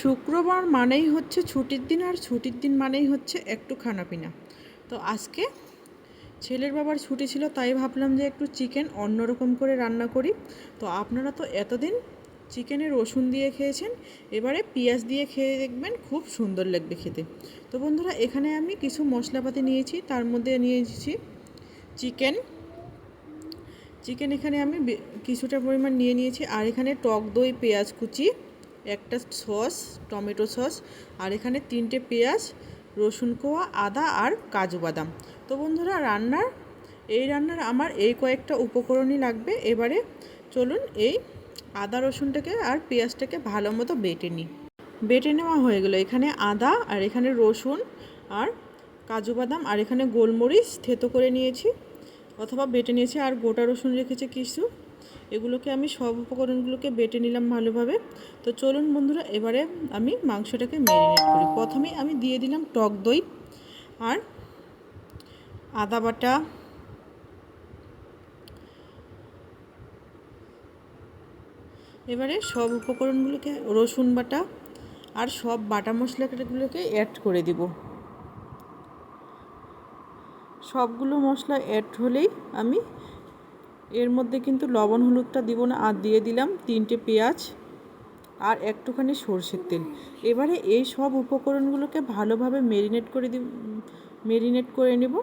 শুক্রবার মানেই হচ্ছে ছুটির দিন আর ছুটির দিন মানেই হচ্ছে একটু খানাপিনা। তো আজকে ছেলের বাবার ছুটি ছিল, তাই ভাবলাম যে একটু চিকেন অন্যরকম করে রান্না করি। তো আপনারা তো এতদিন চিকেনে রসুন দিয়ে খেয়েছেন, এবারে পেঁয়াজ দিয়ে খেয়ে দেখবেন খুব সুন্দর লাগবে খেতে। তো বন্ধুরা, এখানে আমি কিছু মশলাপাতি নিয়েছি, তার মধ্যে নিয়েছি চিকেন। চিকেন এখানে আমি কিছুটা পরিমাণ নিয়ে নিয়েছি, আর এখানে টক দই, পেঁয়াজ কুচি। একটা সস, টমেটো সস, আর এখানে তিনটে পেঁয়াজ, রসুন কোয়া, আদা আর কাজু বাদাম। তো বন্ধুরা, রান্নার, এই রান্নার আমার এই কয়েকটা উপকরণই লাগবে। এবারে চলুন এই আদা, রসুনটাকে আর পেঁয়াজটাকে ভালো মতো বেটে নিই। বেটে নেওয়া হয়ে গেলো। এখানে আদা আর এখানে রসুন আর কাজু বাদাম আর এখানে গোলমরিচ থেতো করে নিয়েছি, অথবা বেটে নিয়েছি। আর গোটা রসুন রেখেছে কিছু। এগুলোকে আমি সব উপকরণগুলোকে বেটে নিলাম ভালোভাবে। তো চলুন বন্ধুরা, এবারে আমি মাংসটাকে ম্যারিনেট করি। প্রথমেই আমি দিয়ে দিলাম টক দই আর আদা বাটা। এবারে সব উপকরণগুলোকে রসুন বাটা আর সব বাটা মশলাগুলোকে অ্যাড করে দিব। সবগুলো মশলা অ্যাড হলেই আমি এর মধ্যে কিন্তু লবণ, হলুদটা দিব না। আর দিয়ে দিলাম তিনটে পেঁয়াজ আর একটুখানি সর্ষের তেল। এবারে এই সব উপকরণগুলোকে ভালোভাবে মেরিনেট করে দিব মেরিনেট করে নেব।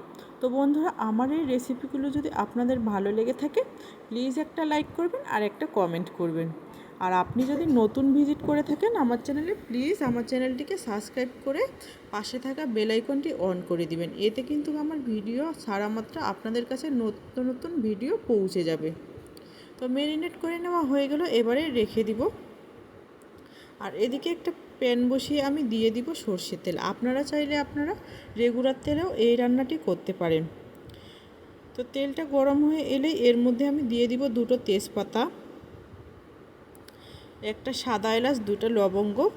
তো বন্ধুরা, আমার এই রেসিপিগুলো যদি আপনাদের ভালো লেগে থাকে প্লিজ একটা লাইক করবেন আর একটা কমেন্ট করবেন। আর আপনি যদি নতুন ভিজিট করে থাকেন আমার চ্যানেলে, প্লিজ আমার চ্যানেলটিকে সাবস্ক্রাইব করে পাশে থাকা বেল আইকনটি অন করে দিবেন। এতে কিন্তু আমার ভিডিও সারা মাত্রা আপনাদের কাছে নতুন নতুন ভিডিও পৌঁছে যাবে। তো ম্যারিনেট করে নেওয়া হয়ে গেল, এবারে রেখে দিব। আর এদিকে একটা প্যান বসিয়ে আমি দিয়ে দিব সর্ষের তেল। আপনারা চাইলে আপনারা রেগুলার তেলেও এই রান্নাটি করতে পারেন। তো তেলটা গরম হয়ে এলে এর মধ্যে আমি দিয়ে দিব দুটো তেজপাতা। একটা সাদা এলাচ, দুটো লবঙ্গ।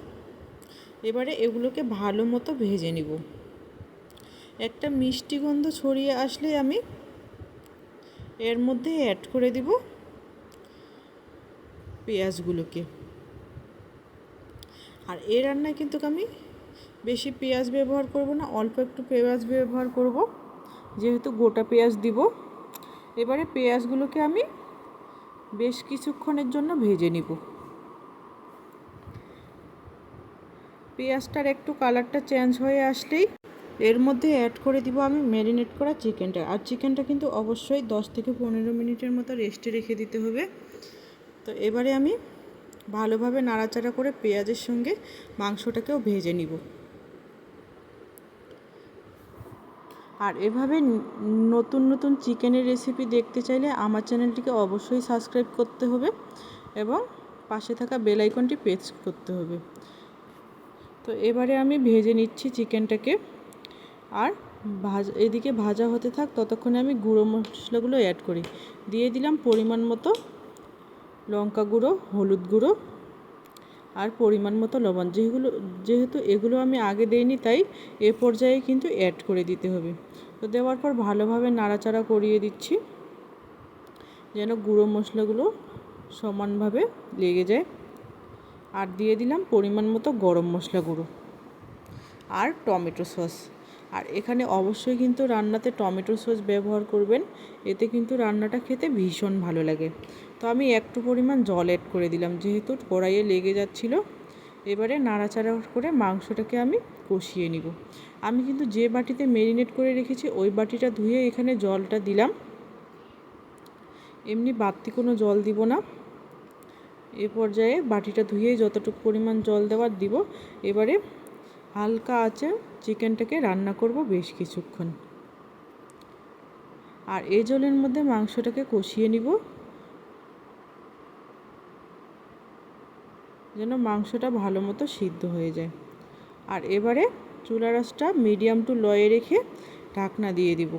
এবারে এগুলোকে ভালো মতো ভেজে নিব। একটা মিষ্টি গন্ধ ছড়িয়ে আসলে আমি এর মধ্যে অ্যাড করে দিব পেঁয়াজগুলোকে। আর এই রান্নায় কিন্তু আমি বেশি পেঁয়াজ ব্যবহার করব না, অল্প একটু পেঁয়াজ ব্যবহার করব, যেহেতু গোটা পেঁয়াজ দিব। এবারে পেঁয়াজগুলোকে আমি বেশ কিছুক্ষণের জন্য ভেজে নিব। পেঁয়াজটার একটু কালারটা চেঞ্জ হয়ে আসলেই এর মধ্যে অ্যাড করে দিব আমি ম্যারিনেট করা চিকেনটা আর চিকেনটা কিন্তু অবশ্যই দশ থেকে পনেরো মিনিটের মতো রেস্টে রেখে দিতে হবে। তো এবারে আমি ভালোভাবে নাড়াচাড়া করে পেঁয়াজের সঙ্গে মাংসটাকেও ভেজে নিব। আর এভাবে নতুন নতুন চিকেনের রেসিপি দেখতে চাইলে আমার চ্যানেলটিকে অবশ্যই সাবস্ক্রাইব করতে হবে এবং পাশে থাকা বেল আইকনটি প্রেস করতে হবে। তো এবারে আমি ভেজে নিচ্ছি চিকেনটাকে। আর ভাজা, এদিকে ভাজা হতে থাক, ততক্ষণে আমি গুঁড়ো মশলাগুলো অ্যাড করি। দিয়ে দিলাম পরিমাণ মতো লঙ্কা গুঁড়ো, হলুদ গুঁড়ো আর পরিমাণ মতো লবণ। যেগুলো, যেহেতু এগুলো আমি আগে দেইনি, তাই এ পর্যায়ে কিন্তু অ্যাড করে দিতে হবে। তো দেওয়ার পর ভালোভাবে নাড়াচাড়া করিয়ে দিচ্ছি, যেন গুঁড়ো মশলাগুলো সমানভাবে লেগে যায়। আর দিয়ে দিলাম পরিমাণ মতো গরম মশলা গুঁড়ো আর টমেটো সস। আর এখানে অবশ্যই কিন্তু রান্নাতে টমেটো সস ব্যবহার করবেন, এতে কিন্তু রান্নাটা খেতে ভীষণ ভালো লাগে। তো আমি একটু পরিমাণ জল অ্যাড করে দিলাম, যেহেতু কড়াইয়ে লেগে যাচ্ছিল, এবারে নাড়াচাড়া করে মাংসটাকে আমি কষিয়ে নিব। আমি কিন্তু যে বাটিতে মেরিনেট করে রেখেছি, ওই বাটিটা ধুয়ে এখানে জলটা দিলাম। এমনি বাড়তি কোনো জল দিব না। এ পর্যায়ে বাটিটা ধুয়ে যতটুকু পরিমাণ জল দেওয়ার দিব, এবারে হালকা আছে চিকেনটাকে রান্না করব বেশ কিছুক্ষণ। আর এই জলের মধ্যে মাংসটাকে কষিয়ে নিব। যেন মাংসটা ভালো মতো সিদ্ধ হয়ে যায়। আর এবারে চুলা রাসটা মিডিয়াম টু লয়ে রেখে ঢাকনা দিয়ে দিব।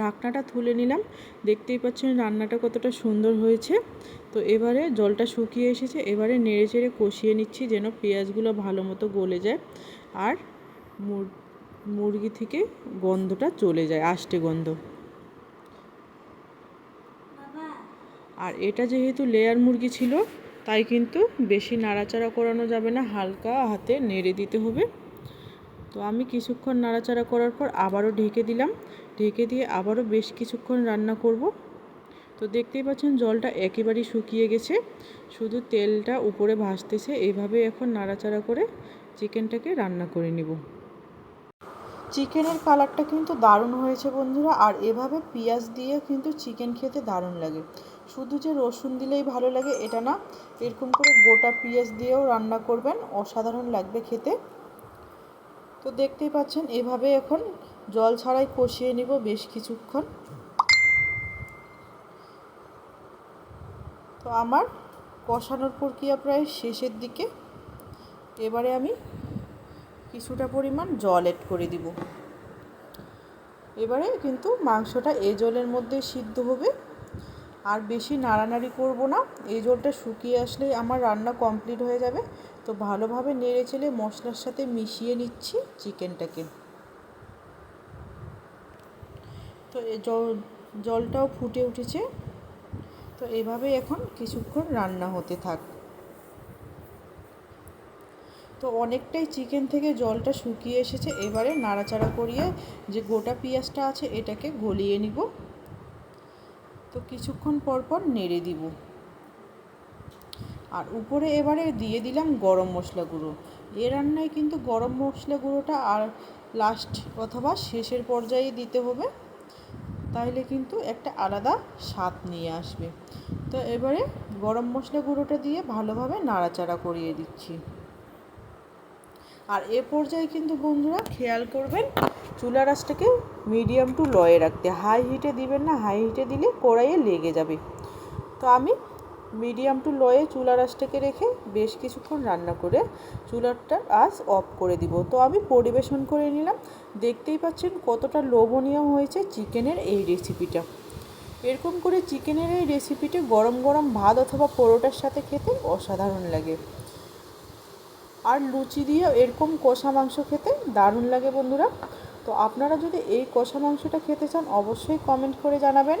ঢাকনাটা তুলে নিলাম। দেখতেই পাচ্ছেন রান্নাটা কতটা সুন্দর হয়েছে। তো এবারে জলটা শুকিয়ে এসেছে এবারে নেড়ে চেড়ে কষিয়ে নিচ্ছি যেন পেঁয়াজগুলো ভালো মতো গলে যায় আর মুরগি থেকে গন্ধটা চলে যায় আষ্টে গন্ধ। আর এটা যেহেতু লেয়ার মুরগি ছিল তাই কিন্তু বেশি নাড়াচাড়া করানো যাবে না হালকা হাতে নেড়ে দিতে হবে। তো আমি কিছুক্ষণ নাড়াচাড়া করার পর আবারও ঢেকে দিলাম। ঢেকে দিয়ে আবারও বেশ কিছুক্ষণ রান্না করব। তো দেখতেই পাচ্ছেন জলটা একেবারেই শুকিয়ে গেছে। শুধু তেলটা উপরে ভাসতেছে। এইভাবে এখন নাড়াচাড়া করে চিকেনটাকে রান্না করে নিব। চিকেনের কালারটা কিন্তু দারুণ হয়েছে বন্ধুরা। আর এভাবে পেঁয়াজ দিয়ে কিন্তু চিকেন খেতে দারুণ লাগে। শুধু যে রসুন দিলেই ভালো লাগে, এটা না। এরকম করে গোটা পেঁয়াজ দিয়েও রান্না করবেন। অসাধারণ লাগবে খেতে। তো দেখতেই পাচ্ছেন, এভাবে এখন জল ছাড়াই কষিয়ে নিব বেশ কিছুক্ষণ। তো আমার কষানোর প্রক্রিয়া প্রায় শেষের দিকে। এবারে আমি কিছুটা পরিমাণ জল এড করে দিব। এবারে কিন্তু মাংসটা এই জলের মধ্যে সিদ্ধ হবে। আর বেশি নাড়ানাড়ি করব না এই জলটা শুকিয়ে আসলেই আমার রান্না কমপ্লিট হয়ে যাবে। তো ভালোভাবে নেড়ে চেলে মশলার সাথে মিশিয়ে নিচ্ছি চিকেনটাকে। তো জলটাও ফুটে উঠেছে। তো এভাবেই এখন কিছুক্ষণ রান্না হতে থাক। তো অনেকটাই চিকেন থেকে জলটা শুকিয়ে এসেছে। এবারে নাড়াচাড়া করিয়ে যে গোটা পেঁয়াজটা আছে এটাকে গলিয়ে নিব। তো কিছুক্ষণ পর পর নেড়ে দিব। আর উপরে এবারে দিয়ে দিলাম গরম মশলা গুঁড়ো। এ রান্নায় কিন্তু গরম মশলা গুঁড়োটা আর লাস্ট অথবা শেষের পর্যায়ে দিতে হবে। তাহলে কিন্তু একটা আলাদা স্বাদ নিয়ে আসবে। তো এবারে গরম মশলা গুঁড়োটা দিয়ে ভালোভাবে নাড়াচাড়া করিয়ে দিচ্ছি। আর এ পর্যায়ে কিন্তু বন্ধুরা খেয়াল করবেন, চুলা রাসটাকে মিডিয়াম টু লয়ে রাখতে। হাই হিটে দিবেন না হাই হিটে দিলে কড়াইয়ে লেগে যাবে। তো আমি মিডিয়াম টু লয়ে চুলা রাসটাকে রেখে বেশ কিছুক্ষণ রান্না করে চুলাটা আজ অফ করে দিব। তো আমি পরিবেশন করে নিলাম। দেখতেই পাচ্ছেন কতটা লোভনীয় হয়েছে চিকেনের এই রেসিপিটা। এরকম করে চিকেনের এই রেসিপিটা গরম গরম ভাত অথবা পরোটার সাথে খেতে অসাধারণ লাগে। আর লুচি দিয়ে এরকম কষা মাংস খেতে দারুণ লাগে বন্ধুরা। তো আপনারা যদি এই কষা মাংসটা খেতে চান অবশ্যই কমেন্ট করে জানাবেন।